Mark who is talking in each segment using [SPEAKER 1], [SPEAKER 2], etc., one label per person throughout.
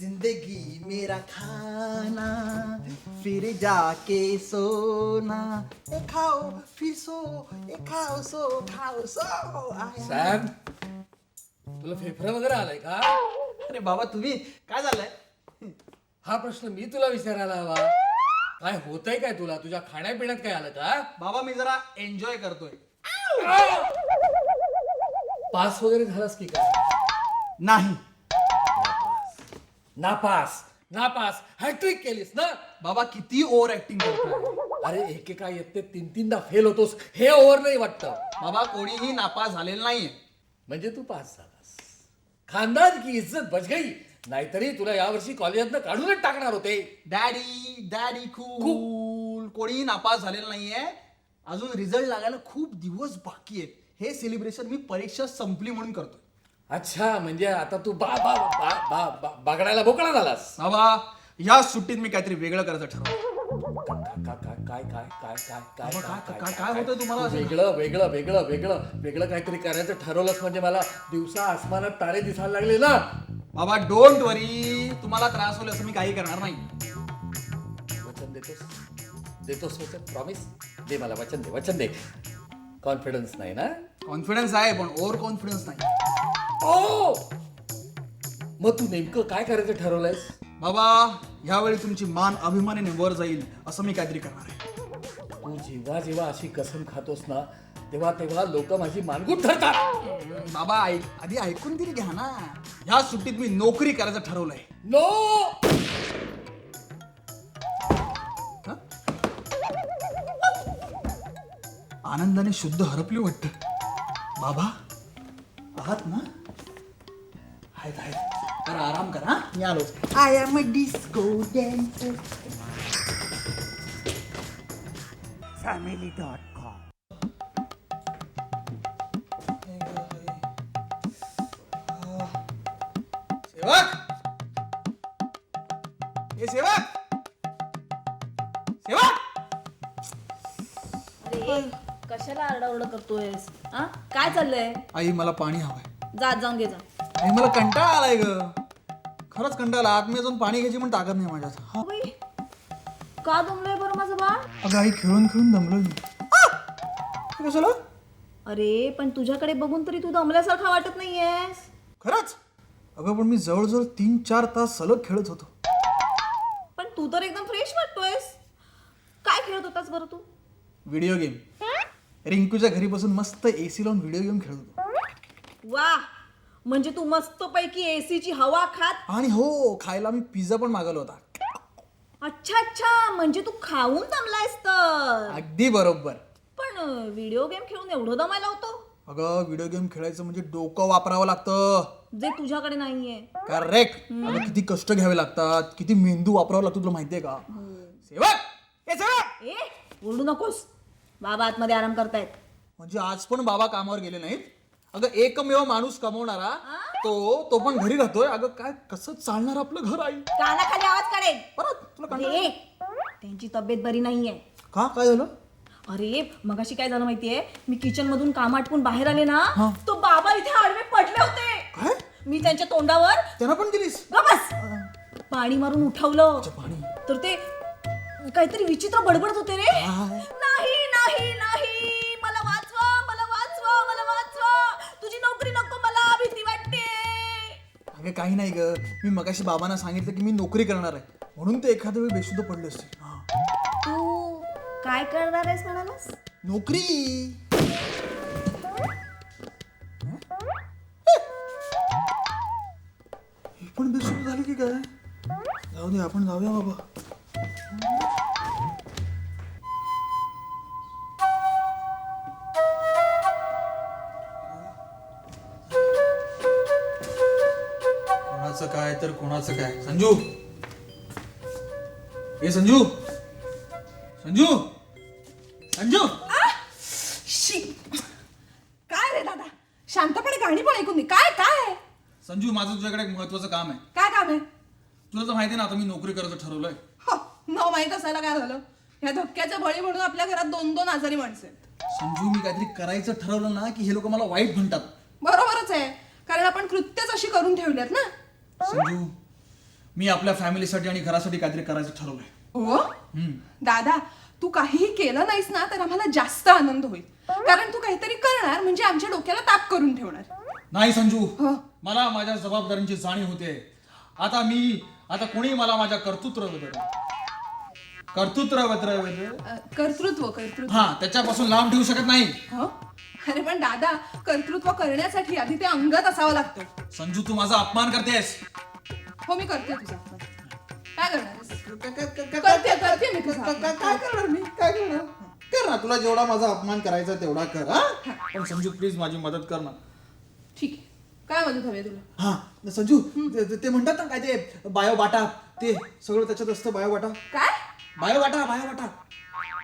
[SPEAKER 1] जिंदगी मेरा खाना फिर जाके सोना ए खाओ फिर सो ए खाओ सो खाओ सो
[SPEAKER 2] सॅम तुला फेफरं वगैरे आलाय का?
[SPEAKER 1] अरे बाबा तुम्ही काय झालंय?
[SPEAKER 2] हा प्रश्न मी तुला विचारायला हवा. काय होतंय काय तुला? तुझ्या खाण्यापिण्यात काय आलं का?
[SPEAKER 1] बाबा मी जरा एन्जॉय करतोय.
[SPEAKER 2] पास वगैरे झालास की काय?
[SPEAKER 1] नाही.
[SPEAKER 2] नापास. नापास. हॅट्रिक केलीस ना?
[SPEAKER 1] बाबा किती ओव्हर ऍक्टिंग करतोय.
[SPEAKER 2] अरे एकेका येते तीन तीनदा फेल होतोस. हे ओव्हर नाही वाटतं.
[SPEAKER 1] बाबा कोणीही नापास झालेलं नाहीये.
[SPEAKER 2] म्हणजे तू पास झालास. खानदार की इज्जत बच गई नाहीतरी तुला यावर्षी कॉलेजातनं काढूनच टाकणार होते.
[SPEAKER 1] डॅडी डॅडी कूल कोणीही नापास झालेलं नाहीये. अजून रिझल्ट लागायला खूप दिवस बाकी आहेत. हे सेलिब्रेशन मी परीक्षा संपली म्हणून करतोय.
[SPEAKER 2] अच्छा म्हणजे आता तू बा बा बा बा बा बागडायला बोकळा झालास.
[SPEAKER 1] बाबा या सुट्टीत मी काहीतरी वेगळं करायचं ठरवलं.
[SPEAKER 2] काय काय काय काय काय
[SPEAKER 1] बाबा,
[SPEAKER 2] काय
[SPEAKER 1] काय- काय- काय? होतंय तुम्हाला असं?
[SPEAKER 2] वेगळं वेगळं वेगळं वेगळं वेगळं काहीतरी करायचं ठरवलंच म्हणजे मला दिवसा आसमानात तारे दिसायला लागले ना.
[SPEAKER 1] बाबा डोंट वरी तुम्हाला त्रास होईल असं मी काही करणार नाही.
[SPEAKER 2] वचन देतोस? देतोस वचन? प्रॉमिस दे मला वचन दे वचन दे. कॉन्फिडन्स नाही ना?
[SPEAKER 1] कॉन्फिडन्स आहे पण ओव्हर कॉन्फिडन्स नाही.
[SPEAKER 2] ओ मग तू नेमकं काय करायचं ठरवलंयस?
[SPEAKER 1] बाबा यावेळी तुमची मान अभिमानाने वर जाईल असं मी काहीतरी करणार आहे.
[SPEAKER 2] तू जेव्हा जेव्हा अशी कसम खातोस ना तेव्हा तेव्हा लोक माझी मानगूट धरतात.
[SPEAKER 1] बाबा ऐक आधी ऐकून तरी घ्या ना. ह्या सुट्टीत मी नोकरी करायचं ठरवलंय.
[SPEAKER 2] नो!
[SPEAKER 1] हं? आनंदाने शुद्ध हरपली वाटत. बाबा आहात ना? आहेत आहेत. तर आराम करा हं? मी आलो I am a disco dancer
[SPEAKER 3] family dot com
[SPEAKER 1] सेवक! हे सेवक! सेवक!
[SPEAKER 4] अरे कशाला आरडाओरडा करतोयस? हा? काय चाललंय?
[SPEAKER 1] आई मला पाणी हवंय.
[SPEAKER 4] जात जाऊन घे जा
[SPEAKER 1] आई मला कंटाळा आलाय ग. खरंच कंटाळा आत मी अजून पाणी घ्यायची पण ताकद नाही माझ्यात. हा.
[SPEAKER 4] का दमलंय बरं माझं बाळ?
[SPEAKER 1] अगं आई खेळून खेळून दमलोय मी! हे
[SPEAKER 4] अरे पण तुझ्याकडे बघून तरी तू दमल्यासारखा वाटत नाहीयेस.
[SPEAKER 1] खरंच? अगं पण मी जवळजवळ तीन चार तास सलग खेळत होतो.
[SPEAKER 4] पण तू तर एकदम फ्रेश वाटतोयस. काय खेळत होतास बरं तू?
[SPEAKER 1] व्हिडिओ गेम रिंकूच्या घरी बसून मस्त एसी लावून व्हिडिओ गेम खेळत होतो.
[SPEAKER 4] वा म्हणजे तू मस्त पैकी एसीची हवा खात?
[SPEAKER 1] आणि हो खायला मी पिझ्झा पण मागवला होता.
[SPEAKER 4] अच्छा अच्छा. म्हणजे तू खाऊन दमलायस तर.
[SPEAKER 1] अगदी बरोबर.
[SPEAKER 4] पण व्हिडिओ गेम खेळून एवढं दमायला होतो?
[SPEAKER 1] अगं व्हिडिओ गेम खेळायचं म्हणजे डोकं वापरावं लागतं.
[SPEAKER 4] जे तुझ्याकडे नाहीये.
[SPEAKER 1] करेक्ट अगं किती कष्ट घ्यावे लागतात. किती मेंदू वापरावा लागतो तुला माहितीये का? सेवक! ए सेवक!
[SPEAKER 4] ए ओरडू नकोस. बाबा आतमध्ये आराम करतायत.
[SPEAKER 1] म्हणजे आज पण बाबा कामावर गेले नाहीत? अगं एकमेव माणूस कमवणारा तो तो पण घरी राहतोय. अगं काय कसं चालणार आपलं घर आई?
[SPEAKER 4] कानाखाली आवाज काढेल.
[SPEAKER 1] परत तुला कंटाळा
[SPEAKER 4] अरे त्यांची तब्येत बरी नाहीये.
[SPEAKER 1] का? काय झालं?
[SPEAKER 4] अरे मगाशी काय झालं माहितीये? मी किचन मधून काम आटपून बाहेर आले ना तो बाबा इथे आडवे पडले होते.
[SPEAKER 1] काय?
[SPEAKER 4] मी त्यांच्या तोंडावर
[SPEAKER 1] त्यांना पण दिलीस?
[SPEAKER 4] "ग बस. पाणी मारून उठवलं.
[SPEAKER 1] पाणी.
[SPEAKER 4] तर ते काहीतरी विचित्र बडबडत होते रे.
[SPEAKER 1] काय? अगं काही नाही ग. मी मगाशी बाबांना सांगितलं की मी नोकरी करणार आहे. म्हणून ते एखाद्या वेळी बेशुद्ध पडले असते. हा.
[SPEAKER 4] तू काय करणार आहेस म्हणालास?
[SPEAKER 1] नोकरी. आपण बेसुरू झाले की काय? जाऊ दे आपण जाऊया बाबा. तर कोणाचं काय? संजू. ए संजू. संजू. संजू.
[SPEAKER 5] शी. काय रे दादा? शांतपणे गाणी पण ऐकून काय काय?
[SPEAKER 1] संजू माझं तुझ्याकडे एक महत्वाचं काम आहे.
[SPEAKER 5] काय काम आहे?
[SPEAKER 1] तुला तर माहिती आहे ना आता मी नोकरी करायचं ठरवलंय.
[SPEAKER 5] हो, न माहीत असायला काय झालं? ह्या धक्क्याच्या बळी म्हणून आपल्या घरात दोन दोन आजारी माणसं आहेत.
[SPEAKER 1] संजू मी काहीतरी करायचं ठरवलं ना की हे लोक मला वाईट म्हणतात.
[SPEAKER 5] बरोबरच आहे. कारण आपण कृत्यच अशी करून ठेवल्यात ना.
[SPEAKER 1] संजू मी आपल्या फॅमिलीसाठी आणि घरासाठी काहीतरी करायचं ठरवलंय.
[SPEAKER 5] हो
[SPEAKER 1] हम्म.
[SPEAKER 5] दादा तू काहीही केलं नाहीस ना तर आम्हाला जास्त आनंद होईल. कारण तू काहीतरी करणार म्हणजे आमच्या डोक्याला ताप करून ठेवणार.
[SPEAKER 1] नाही संजू.
[SPEAKER 5] हो.
[SPEAKER 1] मला माझ्या जबाबदारीची जाणीव होते. आता मी आता कोणी मला माझ्या कर्तृत्व कर्तृत्व
[SPEAKER 5] अ, कर्तृत्व कर्तृत्व.
[SPEAKER 1] हा त्याच्यापासून लांब ठेवू शकत नाही.
[SPEAKER 5] हो. अरे पण दादा कर्तृत्व करण्यासाठी आधी ते अंगत असावं लागतं.
[SPEAKER 1] संजू तू माझा अपमान करतेस.
[SPEAKER 5] हो मी करते तुझा काय करणार करते करते मी तुझा
[SPEAKER 1] काय करणार मी? काय करणार? कर ना तुला जेवढा माझा अपमान करायचा तेवढा कर हा? पण संजू प्लीज माझी मदत कर ना.
[SPEAKER 5] ठीक आहे. काय मदत हवी आहे तुला?
[SPEAKER 1] हा संजू ते- ते- ते म्हणतात ना काय ते बायोबाटा ते सगळं त्याच्यात असतं बायोबाटा.
[SPEAKER 5] काय?
[SPEAKER 1] बायोबाटा बायोबाटा.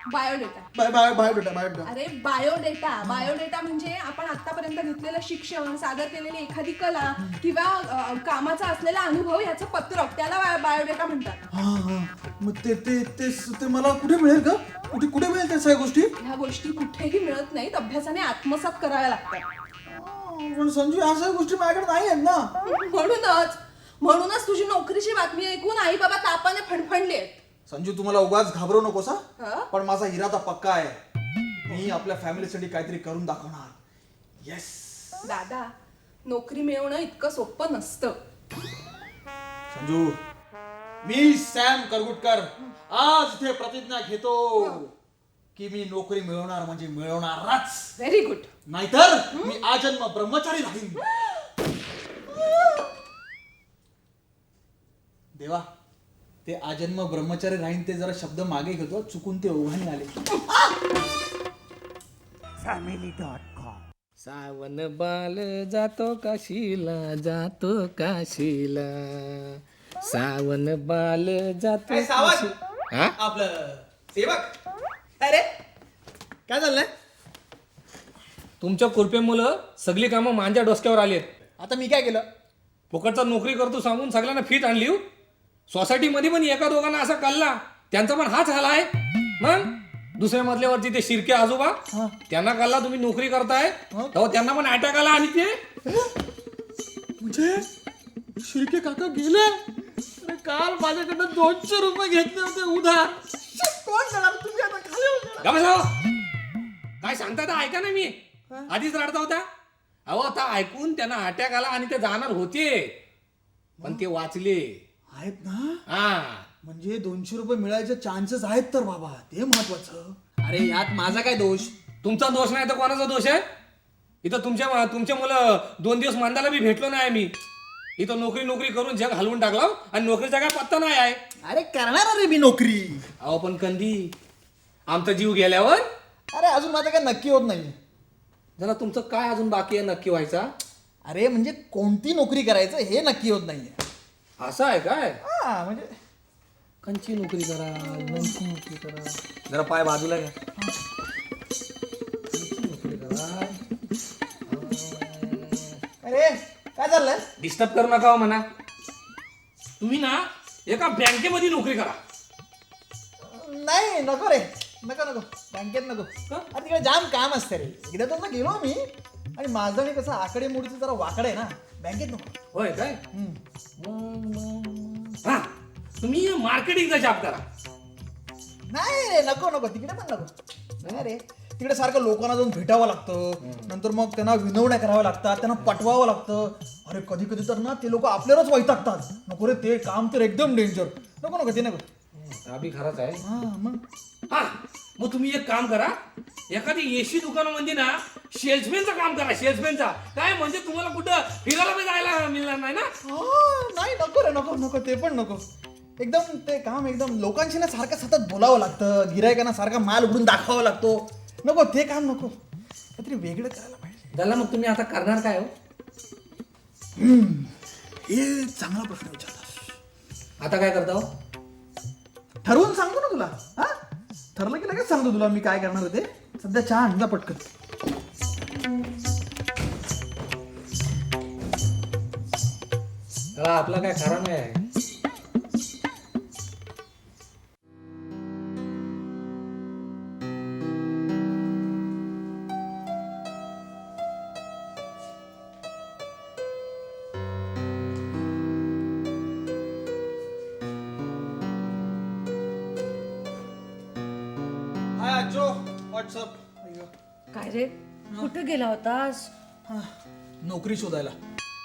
[SPEAKER 5] बायोडेटा
[SPEAKER 1] बाय बाय बायोडेटा बायोडेटा
[SPEAKER 5] अरे बायोडेटा बायोडेटा म्हणजे आपण आतापर्यंत घेतलेलं शिक्षण सादर केलेली एखादी कला किंवा अ, कामाचा असलेला अनुभव याचं पत्रक त्याला बाय- बायोडेटा म्हणतात.
[SPEAKER 1] हा हा. मग ते ते ते ते मला कुठे मिळेल का? कुठे कुठे मिळेल त्या सगळ्या गोष्टी?
[SPEAKER 5] ह्या गोष्टी कुठेही मिळत नाहीत. अभ्यासाने आत्मसात कराव्या लागतात.
[SPEAKER 1] हा, पण संजू ह्या सगळ्या गोष्टी माझ्याकडे नाही आहेत ना.
[SPEAKER 5] म्हणूनच म्हणूनच तुझी नोकरीची बातमी ऐकून आई बाबा तापाने फणफणले आहेत
[SPEAKER 1] संजू तुम्हाला उगाच घाबरू नकोस हा.
[SPEAKER 5] हा?
[SPEAKER 1] पण माझा इरादा पक्का आहे. मी आपल्या फॅमिलीसाठी काहीतरी करून दाखवणार. येस
[SPEAKER 5] दादा नोकरी मिळवणं इतकं सोपं नसतं.
[SPEAKER 1] संजू मी सॅम करगुटकर. आज इथे प्रतिज्ञा घेतो की मी नोकरी मिळवणार म्हणजे मिळवणारच.
[SPEAKER 5] व्हेरी गुड
[SPEAKER 1] नाहीतर मी आजन्म ब्रह्मचारी राहीन. देवा. ते आजन्म ब्रह्मचारी राहीन ते जरा शब्द मागे घेतो चुकून ते ओघाने आले.
[SPEAKER 3] फॅमिली डॉट कॉम
[SPEAKER 2] सावन बाल जातो काशीला जातो काशीला सावन बाल जातो
[SPEAKER 1] काय सावध?
[SPEAKER 2] काशी- हा?
[SPEAKER 1] आपलं सेवक! अरे काय चाललंय?
[SPEAKER 2] तुमच्या कृपेमुळं सगळी कामं माझ्या डोसक्यावर आली आहेत.
[SPEAKER 1] आता मी काय केलं?
[SPEAKER 2] फुकटचा नोकरी करतो सांगून सगळ्यांना फिट आणली हो. सोसायटीमध्ये पण एका दोघांना असा कल्ला. त्यांचा पण हाच हाल आहे. मग? दुसऱ्या मजल्यावरती ते शिरके आजोबा त्यांना कल्ला तुम्ही नोकरी करताय. तेव्हा त्यांना पण अटॅक आला आणि ते
[SPEAKER 1] म्हणजे शिर्के काका गेले? अरे काल माझ्याकडनं दोनशे रुपये घेतले होते उधार. कोण तुम्ही आता? खाली?
[SPEAKER 2] काय सांगता तर ऐका ना मी. आधीच रडता होता. अहो आता ऐकून त्यांना अटॅक आला आणि ते जाणार होते. पण ते वाचले.
[SPEAKER 1] आहेत ना?
[SPEAKER 2] हा.
[SPEAKER 1] म्हणजे दोनशे रुपये मिळायचे चान्सेस आहेत तर बाबा ते महत्वाचं.
[SPEAKER 6] अरे यात माझा काय दोष?
[SPEAKER 2] तुमचा दोष नाही तर कोणाचा दोष आहे? इथं तुमच्या तुमच्या मुलं दोन दिवस मांदाला बी भेटलो नाही मी इथं नोकरी नोकरी करून जग हलवून टाकला आणि नोकरीचा काय पत्ता नाही आहे.
[SPEAKER 1] अरे करणार अरे मी नोकरी.
[SPEAKER 2] अहो पण कंदी आमचा जीव गेल्यावर?
[SPEAKER 1] अरे अजून माझं काय नक्की होत नाही.
[SPEAKER 2] जरा तुमचं काय अजून बाकी आहे नक्की व्हायचा?
[SPEAKER 1] अरे म्हणजे कोणती नोकरी करायचं हे नक्की होत नाहीये.
[SPEAKER 2] असं आहे काय?
[SPEAKER 1] हा म्हणजे
[SPEAKER 2] कंची नोकरी करा लोणची नोकरी करा. जरा पाय बाजूला घ्या. कंची नोकरी करा.
[SPEAKER 1] अरे काय चाललंय?
[SPEAKER 2] डिस्टर्ब करू नका हो म्हणा. तुम्ही ना एका बँकेमध्ये नोकरी करा.
[SPEAKER 1] नाही नको रे. नको नको. बँकेत नको. अरे तिकडे जाम काम असतं रे. एकदा तर गेलो मी. आणि माझं आणि कसं आकडे मोडीचं जरा वाकडं आहे ना बँकेत नको.
[SPEAKER 2] होय काय? मग- मग- हा तुम्ही मार्केटिंगचा जॉब करा.
[SPEAKER 1] नाही रे नको नको. तिकडे पण नको. नाही रे. तिकडे सारखं लोकांना जाऊन भेटावं लागतं. नंतर मग त्यांना विनवण्या कराव्या लागतात त्यांना पटवावं लागतं. अरे कधी कधी तर ना ते लोक आपल्यालाच वैतागतात. नको रे ते काम तर एकदम डेंजर नको नको ते नको.
[SPEAKER 2] हा बी खराच आहे.
[SPEAKER 1] हा मग?
[SPEAKER 2] हा मग तुम्ही एक काम करा. एखादी एसी दुकानामध्ये ना सेल्समॅनचं काम करा सेल्समॅनचा काय म्हणजे तुम्हाला कुठं फिरायला पण जायला मिळणार नाही ना?
[SPEAKER 1] हा, नाही नको रे नको नको ते पण नको. एकदम ते काम एकदम लोकांशी ना सारखं सतत बोलावं लागतं गिरायकांना सारखा माल उघडून दाखवावा लागतो. नको ते काम नको. काहीतरी वेगळं करायला पाहिजे.
[SPEAKER 2] त्याला मग तुम्ही आता करणार काय हो?
[SPEAKER 1] हे चांगला प्रश्न विचारला
[SPEAKER 2] आता काय करता हो?
[SPEAKER 1] ठरवून सांगतो ना तुला. हा? ठरलं की लगेच सांगतो तुला मी काय करणार ते. सध्या चहा आणजा पटकन.
[SPEAKER 2] त्याला आपला काय खरा नाही आहे.
[SPEAKER 1] व्हॉट्सअप
[SPEAKER 7] काय रे? कुठे गेला होतास?
[SPEAKER 1] नोकरी शोधायला.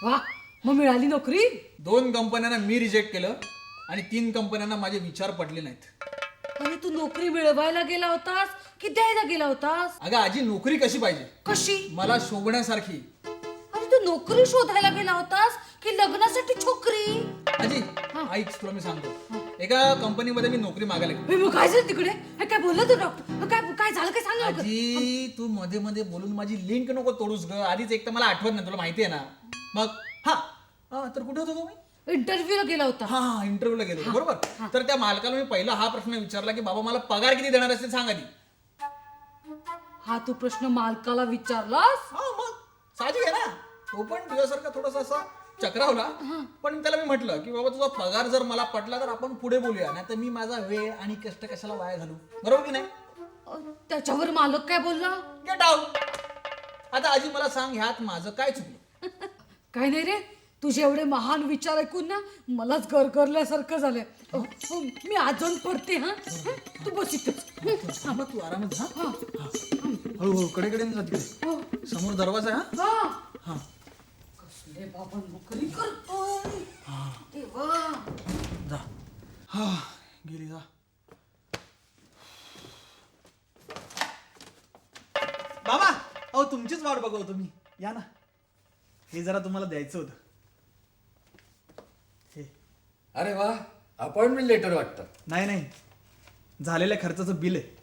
[SPEAKER 7] वा मग मिळाली नोकरी?
[SPEAKER 1] दोन कंपन्यांना मी रिजेक्ट केलं आणि तीन कंपन्यांना माझे विचार पडले नाहीत.
[SPEAKER 7] आणि तू नोकरी मिळवायला गेला होतास? की द्यायला गेला होतास?
[SPEAKER 1] अगं आजी नोकरी कशी पाहिजे?
[SPEAKER 7] कशी?
[SPEAKER 1] मला शोभण्यासारखी.
[SPEAKER 7] अरे तू नोकरी शोधायला गेला होतास की लग्नासाठी छोकरी?
[SPEAKER 1] आजी ऐक तुला मी सांगतो. एका कंपनीमध्ये मी नोकरी मागायला गेलो.
[SPEAKER 7] मग काय झालं तिकडे? हे काय बोलला तू डॉक्टर काय काय झालं काय सांग लवकर.
[SPEAKER 1] आजी तू मध्ये मध्ये बोलून माझी लिंक नको तोडूस ग. आधीच एक तर मला आठवत नाही तुला माहिती आहे ना. मग हा. हा, तर कुठे होतो तुम्ही
[SPEAKER 7] इंटरव्ह्यूला गेला होता.
[SPEAKER 1] हा हा इंटरव्ह्यूला गेलो बरोबर? तर त्या मालकाला मी पहिला हा प्रश्न विचारला की बाबा मला पगार किती देणार असते सांग आधी.
[SPEAKER 7] हा तू प्रश्न मालकाला विचारलास?
[SPEAKER 1] हा मग. साहजिक आहे ना. तो पण तुझ्यासारखा थोडासा असा चक्रावला पण त्याला मी म्हटलं की बाबा तुझा पगार जर मला पटला तर आपण पुढे बोलूया. नाही तर मी माझा वेळ आणि कष्ट कशाला वाया घालू? बरोबर की नाही?
[SPEAKER 7] अ, त्याच्यावर मालक काय बोलला?
[SPEAKER 1] गेट आउट आता आजी मला सांग ह्यात माझं काय चुकलं?
[SPEAKER 7] काय नाही रे. तुझे एवढे महान विचार ऐकून ना मलाच गरगरल्यासारखं झालंय. अ, अ, मी आजून पडते हा? हं? तू बस इथेच.
[SPEAKER 1] थांबा तू आरामात जा. हा. हळूहळू कडे कडे तिकडे. समोर दरवाजा आहे, हा.
[SPEAKER 7] हा.
[SPEAKER 1] हा
[SPEAKER 7] कसले बाबा नोकरी करतोय. देवा.
[SPEAKER 1] जा. हा गेली जा. बाबा अहो तुमचीच वाट बघवतो मी. या ना. हे जरा तुम्हाला द्यायचं होतं. हे.
[SPEAKER 8] अरे वा अपॉइंटमेंट लेटर वाटतं.
[SPEAKER 1] नाही नाही. झालेल्या खर्चाचं बिल आहे.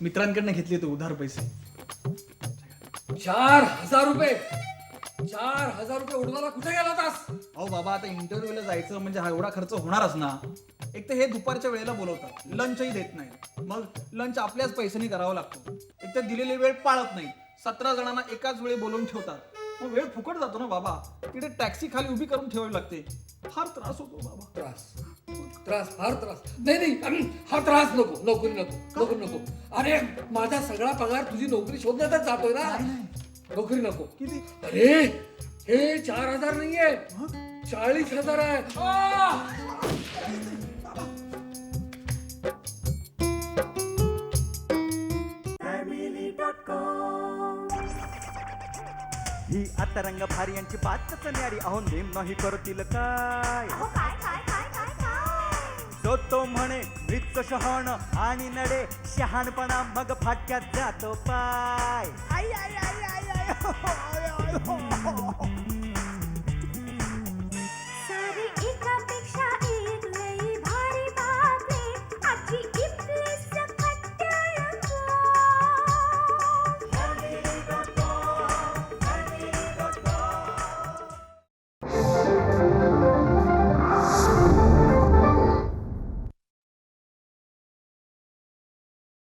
[SPEAKER 1] मित्रांकडनं घेतले तो उधार पैसे.
[SPEAKER 8] चार हजार रुपये. चार हजार रुपये उडवायला कुठे गेला होतास
[SPEAKER 1] अहो बाबा आता इंटरव्ह्यूला जायचं म्हणजे हा एवढा खर्च होणारच ना. एक तर हे दुपारच्या वेळेला बोलवतात. लंचही देत नाही. मग लंच आपल्याच पैशानी करावा लागतो. एक तर दिलेली वेळ पाळत नाही. सतरा जणांना एकाच वेळी बोलवून ठेवतात. मग वेळ फुकट जातो ना बाबा. तिथे टॅक्सी खाली उभी करून ठेवावी लागते. फार त्रास होतो बाबा.
[SPEAKER 8] त्रास. त्रास फार त्रास. नाही नाही अं, हा त्रास नको नोकरी नको नोकरी नको. अरे माझा सगळा पगार तुझी नोकरी शोधण्यातच जातोय ना. नोकरी नको.
[SPEAKER 1] किती?
[SPEAKER 8] अरे हे चार हजार नाहीये. चाळीस हजार आहे!
[SPEAKER 3] ही! आता रंग भारी यांची बातच न्यारी अहो नेम नाही करतील काय.
[SPEAKER 9] अहो काय काय काय काय काय?
[SPEAKER 3] तो तो म्हणे मृत शहाण आणि नडे शहाणपणा मग फाटक्यात जातो पाय. आई आई आई आई.